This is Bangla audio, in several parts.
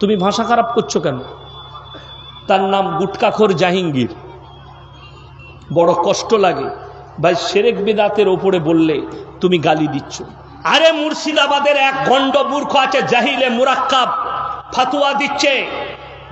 তুমি ভাষা খারাপ করছ কেন? তার নাম গুটকাখোর জাহিঙ্গীর। বড় কষ্ট লাগে। ভাই, সেরেক বেদাতের ওপরে বললে তুমি গালি দিচ্ছ। আরে মুর্শিদাবাদের এক গন্ড মূর্খ আছে, জাহিলে মুরাক্কাব। ফাতুয়া দিচ্ছে।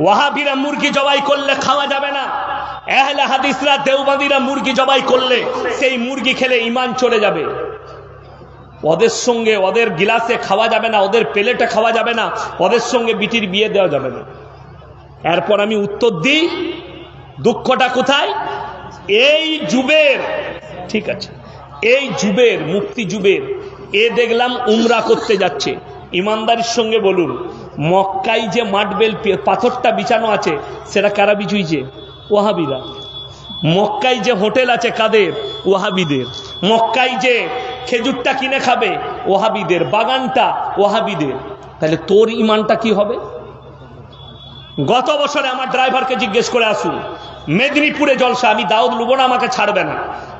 ওয়াহাবিরা মুরগি জবাই করলে খাওয়া যাবে না। এহলে হাদিসরা দেওবাদিরা মুরগি জবাই করলে সেই মুরগি খেলে ইমান চলে যাবে। ওদের সঙ্গে ওদের গিলাসে খাওয়া যাবে না, ওদের প্লেটে খাওয়া যাবে না, ওদের সঙ্গে বিটির বিয়ে দেওয়া যাবে না। এরপর আমি উত্তর দিই, দুঃখটা কোথায়? এই যুবের, ঠিক আছে, এই যুবের, মুক্তি যুবের, এ দেখলাম উমরা করতে যাচ্ছে। ইমানদারির সঙ্গে বলুন মক্কাই যে মাটবেল পাথরটা বিছানো আছে, সেটা কারা বিছুইছে? ওহাবিরা মক্কাই যে হোটেল আছে কাদের? ওহাবিদের মক্কাই যে খেজুরটা কিনে খাবে, ওহাবিদের বাগানটা ওহাবিদের। তাহলে তোর ইমানটা কি হবে? গত বছরে আমার ড্রাইভারকে জিজ্ঞেস করে আসুন, মেদিনীপুরে জলসা, আমি দাউদ লুবো না, আমাকে ছাড়বে না।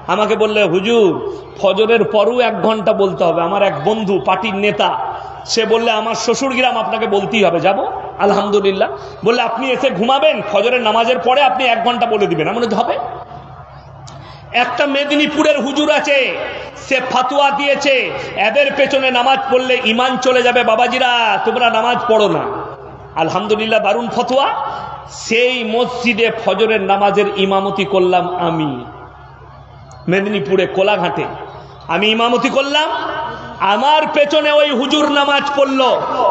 আমাকে বললে, হুজুর, ফজরের পরও এক ঘণ্টা বলতে হবে। আমার এক বন্ধু, পার্টির নেতা, সে বললে, আমার শ্বশুর গ্রাম আপনাকে বলতেই হবে। যাব? আলহামদুলিল্লাহ। বললে, আপনি এসে ঘুমাবেন? ফজরের নামাজের পরে আপনি এক ঘণ্টা বলে দিবেন। আমার হবে। একটা মেদিনীপুরের হুজুর আছে, সে ফাতুয়া দিয়েছে, এদের পেছনে নামাজ পড়লে ইমান চলে যাবে বাবাজিরা, তোমরা নামাজ পড়ো না। আলহামদুলিল্লাহ বারুন ফতোয়া। সেই মসজিদে ফজরের নামাজের ইমামতি করলাম আমি। মেদিনীপুরে, কোলাঘাটে। আমি ইমামতি করলাম আমার পেছনে ওই হুজুর নামাজ পড়ল।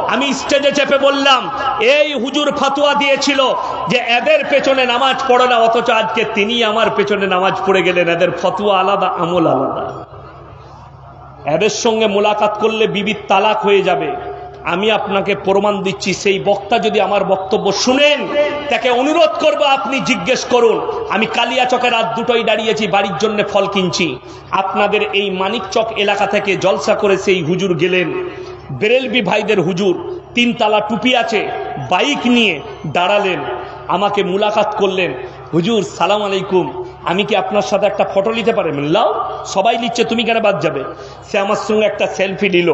আমি স্টেজে চেপে বললাম, এই হুজুর ফাতুয়া দিয়েছিল যে এদের পেছনে নামাজ পড়ো না, অথচ আজকে তিনি আমার পেছনে নামাজ পড়ে গেলেন। এদের ফতুয়া আলাদা, আমল আলাদা। এদের সঙ্গে মোলাকাত করলে বিবি তালাক হয়ে যাবে। আমি আপনাকে প্রমাণ দিচ্ছি, সেই বক্তা যদি আমার বক্তব্য শুনেন, তাকে অনুরোধ করব আপনি জিজ্ঞেস করুন, আমি কালিয়াচকের রাত দুটোই দাঁড়িয়েছি, বাড়ির জন্য ফল কিনছি। আপনাদের এই মানিকচক এলাকা থেকে জলসা করে সেই হুজুর গেলেন। বেরেলবি ভাইদের হুজুর, তিনতলা টুপি আছে, বাইক নিয়ে দাঁড়ালেন, আমাকে মুলাকাত করলেন। হুজুর, সালাম আলাইকুম। আমি কি আপনার সাথে একটা ফটো নিতে পারি? লাও, সবাই নিচ্ছে তুমি কেন বাদ যাবে? সে আমার সঙ্গে একটা সেলফি নিল।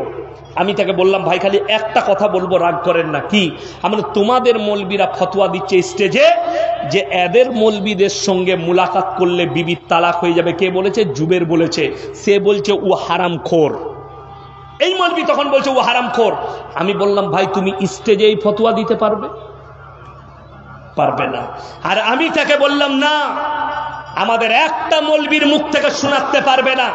আমি তাকে বললাম, ভাই, খালি একটা কথা বলব, রাগ করেন না। কি? আমরা তোমাদের মলবিরা ফতোয়া দিচ্ছে স্টেজে যে এদের মলবিদের সঙ্গে মুলাকাত করলে বিবির তালাক হয়ে যাবে। কে বলেছে? জুবের বলেছে। সে বলছে, ও হারাম খোর। এই মলবি তখন বলছে, ও হারাম খোর। আমি বললাম, ভাই, তুমি স্টেজেই ফতোয়া দিতে পারবে? পারবে না। আর আমি তাকে বললাম, না আমাদের একটা মলবির মুখ থেকে শোনাতে পারবে না।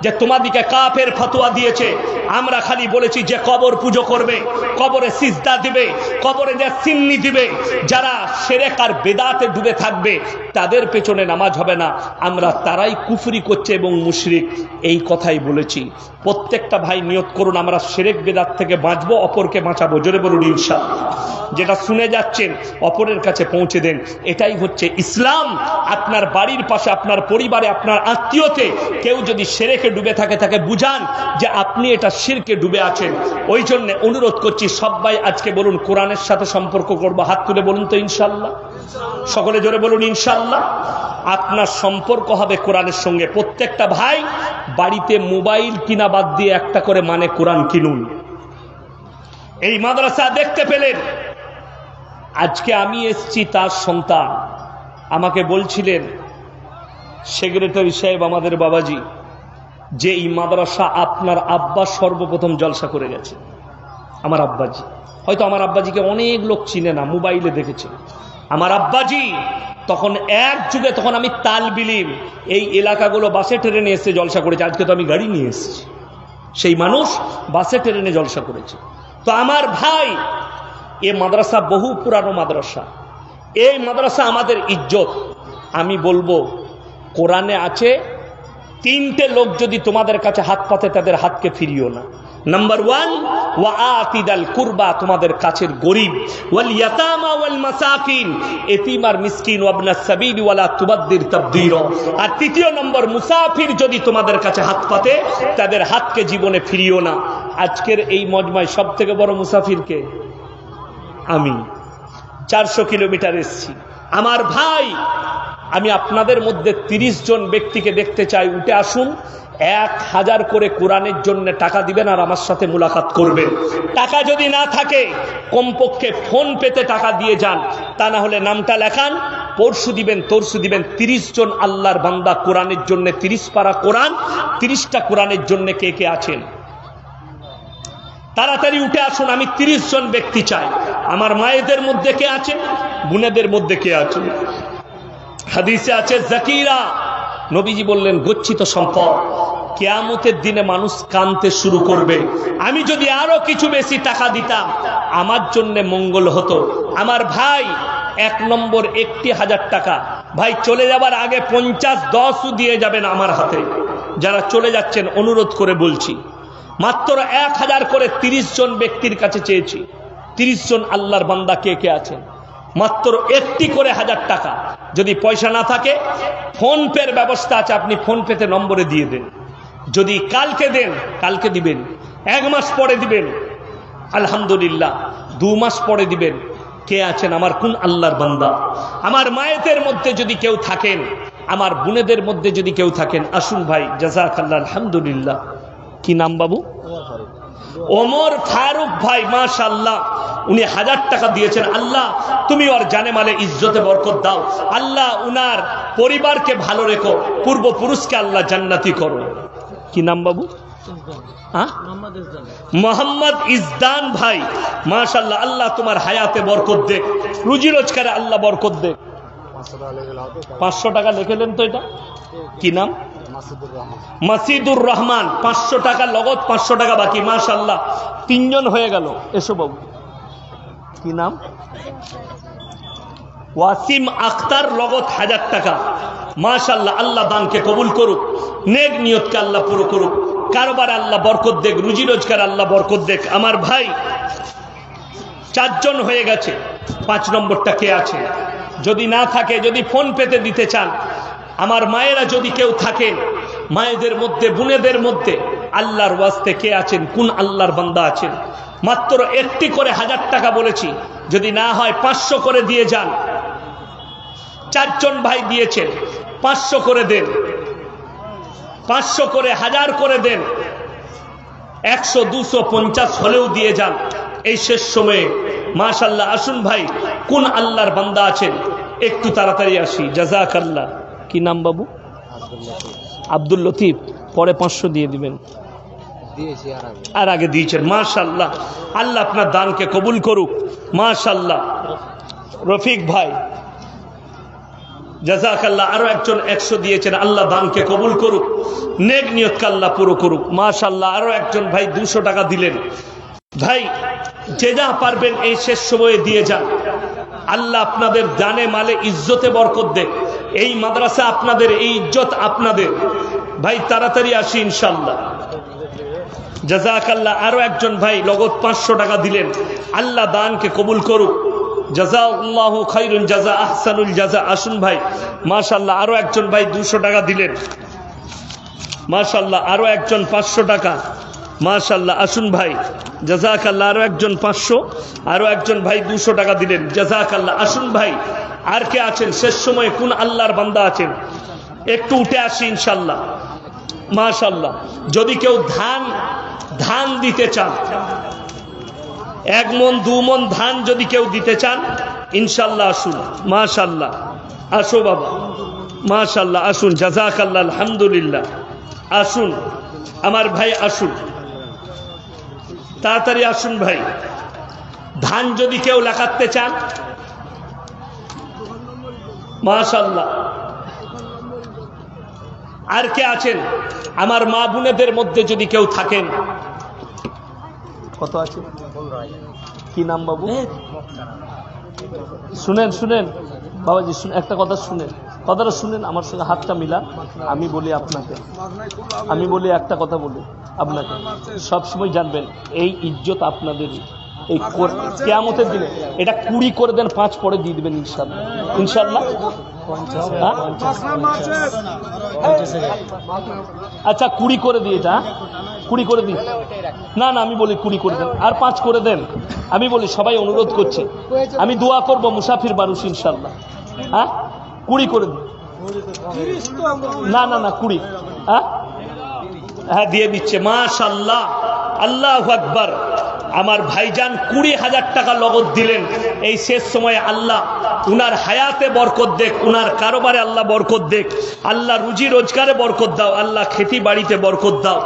যে তোমাদিকে কাফের ফতোয়া দিয়েছে। আমরা খালি বলেছি যে কবর পুজো করবে, কবরে সিজদা দিবে, কবরে যে সিন্নি দিবে। যারা সেরেক বেদাতে ডুবে থাকবে, তাদের পেছনে নামাজ হবে না। আমরা তারাই কুফরি করছে এবং মুশরিক। এই কথাই বলেছি। প্রত্যেকটা ভাই নিয়ত করুন, আমরা সেরেক বেদাত থেকে বাঁচবো, অপরকে বাঁচাবো। জোরে বলুন ইনশা যেটা শুনে যাচ্ছেন, অপরের কাছে পৌঁছে দেন। এটাই হচ্ছে ইসলাম। আপনার বাড়ির পাশে, আপনার পরিবারে, আপনার আত্মীয়তে কেউ যদি সেরেকে ডুবে থাকে তাকে বুঝান যে আপনি এটা শিরকে ডুবে আছেন। ওই জন্য অনুরোধ করছি সবাই আজকে বলুন, কোরআনের সাথে সম্পর্ক করব। হাত তুলে বলুন তো ইনশাল্লাহ। সকলে জোরে বলুন, ইনশাল্লাহ। আপনার সম্পর্ক হবে কোরআনের সঙ্গে। প্রত্যেকটা ভাই বাড়িতে মোবাইল কিনা বাদ দিয়ে একটা করে মানে কোরআন কিনুন। এই মাদ্রাসা দেখতে পেলেন। আজকে আমি এসছি তার সন্তান। আমাকে বলছিলেন, সেক্রেটারি সাহেব, আমাদের বাবাজি যে এই মাদ্রাসা আপনার আব্বা সর্বপ্রথম জলসা করে গেছে। আমার আব্বাজি। হয়তো আমার আব্বাজিকে অনেক লোক চিনে না, মোবাইলে দেখেছে। আমার আব্বাজি তখন এক যুগে তখন আমি তাল বিলিম এই এলাকাগুলো বাসে, ট্রেনে এসে জলসা করেছে। আজকে তো আমি গাড়ি নিয়ে এসেছি। সেই মানুষ বাসে, ট্রেনে জলসা করেছে। তো আমার ভাই, এ মাদ্রাসা বহু পুরানো মাদ্রাসা। এই মাদ্রাসা আমাদের ইজ্জত। আমি বলব, কোরআনে আছে তিনটে লোক যদি তোমাদের কাছে হাত পাতে, তাদের হাতকে ফিরিও না। নাম্বার ওয়ান ওয়া আতিদাল কুরবা, তোমাদের কাছের গরিব। ওয়াল ইয়াতামা ওয়াল মাসাকিন, এতিম আর মিসকিন ওয়াবনা সাবিল, ওয়ালা তুবাদ্দির তাবদীর। আর তৃতীয় নম্বর, মুসাফির যদি তোমাদের কাছে হাত পাতে, তাদের হাতকে জীবনে ফিরিও না। আজকের এই মজমায় সব থেকে বড় মুসাফিরকে আমি। চারশো কিলোমিটার এসছি। আমার ভাই আমি আপনাদের মধ্যে ৩০ জন ব্যক্তিকে দেখতে চাই, উঠে আসুন। এক হাজার করে কোরআনের জন্য টাকা দিবেন আর আমার সাথে মুলাকাত করবেন। টাকা যদি না থাকে, কমপক্ষে ফোন পেতে টাকা দিয়ে যান। তা না হলে নামটা লেখান, পরশু দিবেন, তরশু দিবেন। ৩০ জন আল্লাহর বান্দা কোরআনের জন্য ৩০ পারা কোরআন, তিরিশটা কোরআনের জন্য কে কে আছেন? তাড়াতাড়ি উঠে আসুন, আমি ৩০ জন ব্যক্তি চাই। আমার মায়েদের মধ্যে কে আছে? বোনেদের মধ্যে কে আছে? হাদিসে আছে, জাকিরা। নবীজি বললেন, গচ্ছিত সম্পদ। কেয়ামতের দিনে মানুষ কানতে শুরু করবে। আমি যদি আরও কিছু বেশি টাকা দিতাম, আমার জন্য মঙ্গল হতো। আমার ভাই, এক নম্বর একটি হাজার টাকা। ভাই, চলে যাবার আগে পঞ্চাশ দশও দিয়ে যাবেন আমার হাতে। যারা চলে যাচ্ছেন, অনুরোধ করে বলছি। মাত্র এক হাজার করে তিরিশ জন ব্যক্তির কাছে চেয়েছি। তিরিশ জন আল্লাহর বান্দা কে কে আছেন? মাত্র একটি করে হাজার টাকা। যদি পয়সা না থাকে, ফোন পের ব্যবস্থা আছে, আপনি ফোন পেতে নম্বরে দিয়ে দেন। যদি কালকে দেন, কালকে দিবেন। এক মাস পরে দিবেন। আলহামদুলিল্লাহ, দু মাস পরে দিবেন। কে আছেন? আমার কোন আল্লাহর বান্দা? আমার মায়েদের মধ্যে যদি কেউ থাকেন, আমার বোনেদের মধ্যে যদি কেউ থাকেন, আসুন ভাই জাজাক আল্লাহ আলহামদুলিল্লাহ। কি নাম বাবু? ওমর ফারুক ভাই মাশাল্লাহ উনি হাজার টাকা দিয়েছেন। আল্লাহ, তুমি ওর জানে মালে ইজ্জতে বরকত দাও। আল্লাহ, উনার পরিবারকে ভালো রেখো। পূর্বপুরুষকে আল্লাহ জান্নাতি করো। কি নাম বাবু? মোহাম্মদ ইজদান ভাই মাশাল্লাহ আল্লাহ তোমার হায়াতে বরকত দে। রুজি রোজগারে আল্লাহ বরকত দে। পাঁচশো টাকা লিখেলেন তো এটা। কি নাম? মাসিদুর রহমান। পাঁচশো টাকা লগত পাঁচশো টাকা বাকি মাশাল্লাহ তিনজন হয়ে গেল। এসো বাবু। কি নাম? ওয়াসিম আখতার লগত হাজার টাকা। মাশাল্লাহ আল্লাহ দানকে কবুল করুক, নেক নিয়তকে আল্লাহ পুরো করুক। কারোবার আল্লাহ বরকত দেখ, রুজি রোজগার আল্লাহ বরকত দেখ। আমার ভাই চারজন হয়ে গেছে। পাঁচ নম্বরটা কে আছে? যদি না থাকে, যদি ফোন পেতে দিতে চান আমার মায়েরা যদি কেউ থাকেন, মায়েদের মধ্যে, বোনেদের মধ্যে, আল্লাহর ওয়াস্তে কে আছেন, কোন আল্লাহর বান্দা আছেন? মাত্র একটি করে হাজার টাকা বলেছি, যদি না হয় পাঁচশো করে দিয়ে যান। চারজন ভাই দিয়েছেন, পাঁচশো করে দেন। পাঁচশো করে, হাজার করে দেন। একশো, দুশো, পঞ্চাশ হলেও দিয়ে যান। এই শেষ সময়ে মাশাল্লাহ আসুন ভাই, কোন আল্লাহর বান্দা আছেন? একটু তাড়াতাড়ি আসি জাজাক আল্লাহ কি নাম বাবু? আব্দুল লতিফ। পরে পাঁচশো দিয়ে দিবেন। আর আগে। দিয়েছেন। মাশাল্লাহ আল্লাহ আপনার দানকে কবুল করুক। মাশাল্লাহ রফিক ভাই জাজাক আল্লাহ আরও একজন একশো দিয়েছেন। আল্লাহ দানকে কবুল করুক। নেক নিয়তকে আল্লাহ পুরো করুক। মাশাল্লাহ আরও একজন ভাই দুশো টাকা দিলেন। ভাই যে যা পারবেন এই শেষ সময়ে দিয়ে যান। আল্লাহ আপনাদের দানে মালে ইজ্জতে বরকত দেখ এই মাদ্রাসা আপনাদের, এই ইজ্জত আপনাদের। ভাই, তাড়াতাড়ি আসি ইনশাল্লাহ জাজাকাল্লাহ আরও একজন ভাই লগত পাঁচশো টাকা দিলেন। আল্লাহ দানকে কবুল করুক। জাজা আহসানুল আসুন ভাই মাশাল্লাহ একজন ভাই দুশো টাকা দিলেন। মাশাল্লাহ আরও একজন পাঁচশো টাকা। মাশাল্লাহ আসুন ভাই। জাজাক আল্লাহ আরও একজন পাঁচশো, আরও একজন ভাই দুশো টাকা দিলেন। জাজাক আল্লাহ আসুন ভাই। আর কে আছেন? শেষ সময়ে কোন আল্লাহর বান্দা আছেন? একটু উঠে আসি ইনশাল্লাহ মাশাল্লাহ যদি কেউ ধান ধান দিতে চান, এক মন, দু মন ধান যদি কেউ দিতে চান ইনশাল্লাহ আসুন। মাশাল্লাহ আসো বাবা। মাশাল্লাহ আসুন। জাজাক আল্লাহ আলহামদুলিল্লাহ। আসুন। আমার ভাই, আসুন। তাড়াতাড়ি আসুন ভাই। ধান যদি কেউ লাগাতে চান মাশাল্লাহ আর কে আছেন? আমার মা বোনেদের মধ্যে যদি কেউ থাকেন। কত আছে? কি নাম বাবু? শুনেন শুনেন। বাবাজি শুনে একটা কথা শুনেন। কথাটা শুনেন আমার সঙ্গে হাতটা মিলান। আমি বলি আপনাকে। আমি বলি একটা কথা বলি আপনাকে। সবসময় জানবেন এই ইজ্জত আপনাদেরই এই কেয়ামতের দিনে এটা কুড়ি করে দেন পাঁচ পরে দিয়ে দিবেন ইনশাল্লাহ ইনশাল্লাহ হ্যাঁ? আচ্ছা কুড়ি করে দিয়ে যা কুড়ি করে দিন। না না, আমি বলি কুড়ি করে দেন। আর পাঁচ করে দেন। আমি বলি সবাই অনুরোধ করছে। আমি দোয়া করব মুসাফির মানুষ ইনশাল্লাহ হ্যাঁ? কুড়ি করে দিন। না না না, কুড়ি। হ্যাঁ? হ্যাঁ দিয়ে দিচ্ছে। মাশাল্লাহ আল্লাহ আকবার। আমার ভাইজান কুড়ি হাজার টাকা লগদ দিলেন। এই শেষ সময়ে আল্লাহ উনার হায়াতে বরকত দেখ, উনার কারোবারে আল্লাহ বরকত দেখ। আল্লাহ রুজি রোজগারে বরকত দাও। আল্লাহ খেতি বাড়িতে বরকত দাও।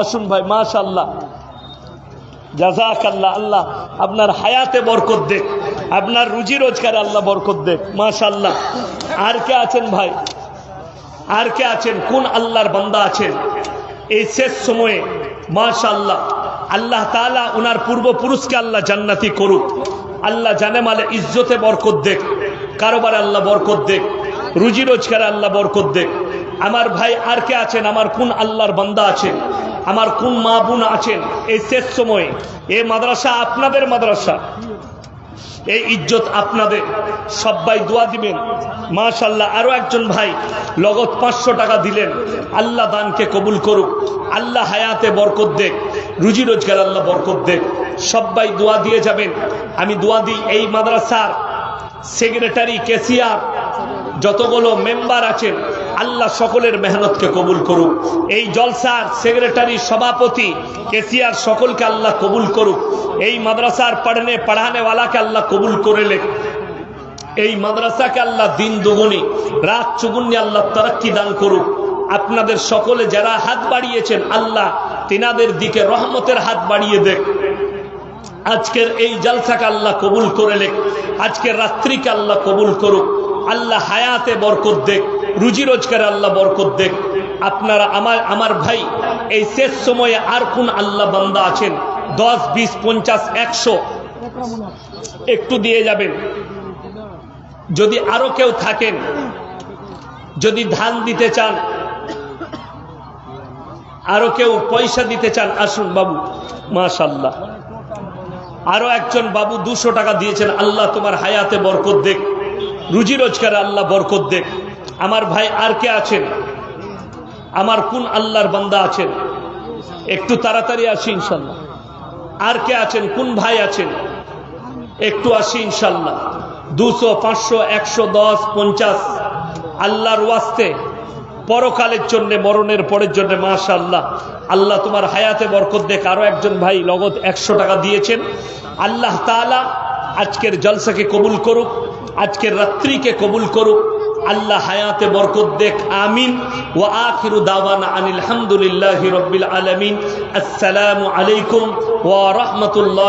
আসুন ভাই মাশাল্লাহ জাজাক আল্লাহ আল্লাহ আপনার হায়াতে বরকত দেখ আপনার রুজি রোজগারে আল্লাহ বরকত দেখ মাশাল্লাহ আর কে আছেন ভাই? আর কে আছেন? কোন আল্লাহর বান্দা আছেন? এই শেষ সময়ে মাশাল্লাহ আল্লাহ তাআলা উনার পূর্বপুরুষকে আল্লাহ জান্নাতি করুক। আল্লাহ জানে মালে ইজ্জতে বরকত দেখ কারোবার আল্লাহ বরকত দেখ রুজি রোজগারে আল্লাহ বরকত দেখ আমার ভাই আর কে আছেন? আমার কোন আল্লাহর বান্দা আছেন? আমার কোন মা বোন আছেন, এই শেষ সময়ে, এই মাদ্রাসা আপনাদের মাদ্রাসা, এই ইজ্জত আপনাদের, সবাই দোয়া দিবেন। মাশাল্লাহ আরও একজন ভাই লগত পাঁচশো টাকা দিলেন। আল্লাহ দানকে কবুল করুক, আল্লাহ হায়াতে বরকত দেখ রুজি রোজগার আল্লাহ বরকত দেখ সবাই দোয়া দিয়ে যাবেন। আমি দোয়া দিই এই মাদ্রাসার সেক্রেটারি কেসিয়ার যতগুলো মেম্বার আছেন আল্লাহ সকলের মেহনতকে কবুল করুক। এই জলসার সেক্রেটারি, সভাপতি, কেসিয়ার সকলকে আল্লাহ কবুল করুক। এই মাদ্রাসার পড়নে পড়ানে ওয়ালাকে আল্লাহ কবুল করে লেখ এই মাদ্রাসাকে আল্লাহ দিন দুগুনি রাত চুগুনি আল্লাহ তরক্কি দান করুক। আপনাদের সকলে যারা হাত বাড়িয়েছেন, আল্লাহ তিনাদের দিকে রহমতের হাত বাড়িয়ে দেখ আজকের এই জলসাকে আল্লাহ কবুল করে লেখ আজকের রাত্রিকে আল্লাহ কবুল করুক। আল্লাহ হায়াতে বরকত দেখ রুজি রোজগারে আল্লাহ বরকত দেখ। আপনারা আমার আমার ভাই, এই শেষ সময়ে আর কোন আল্লাহ বান্দা আছেন? দশ, বিশ, পঞ্চাশ, একশো। একটু দিয়ে যাবেন। যদি আরও কেউ থাকেন, যদি ধান দিতে চান, আরও কেউ পয়সা দিতে চান, আসুন বাবু। মাশাল্লাহ আরও একজন বাবু দুশো টাকা দিয়েছেন, আল্লাহ তোমার হায়াতে বরকত দেখ। রুজি রোজগারে আল্লাহ বরকত দেখ। আমার ভাই আর কে আছেন? আমার কোন আল্লাহর বান্দা আছেন? একটু তাড়াতাড়ি আসি ইনশাল্লাহ আর কে আছেন? কোন ভাই আছেন? একটু আসি ইনশাল্লাহ দুশো, পাঁচশো, একশো, দশ, পঞ্চাশ। আল্লাহর ওয়াস্তে, পরকালের জন্য, মরণের পরের জন্য মাশা আল্লাহ আল্লাহ তোমার হায়াতে বরকত দেখ। আরও একজন ভাই নগদ একশো টাকা দিয়েছেন। আল্লাহ তাআলা আজকের জলসাকে কবুল করুক, আজকের রাত্রিকে কবুল করুক। আল্লাহ হায়াতে বরকত দেখ, আমিন। ও আখিরু দাওয়ানা আনিল হামদুলিল্লাহি রব্বিল আলামিন। আসসালামু আলাইকুম ও রাহমাতুল্লাহ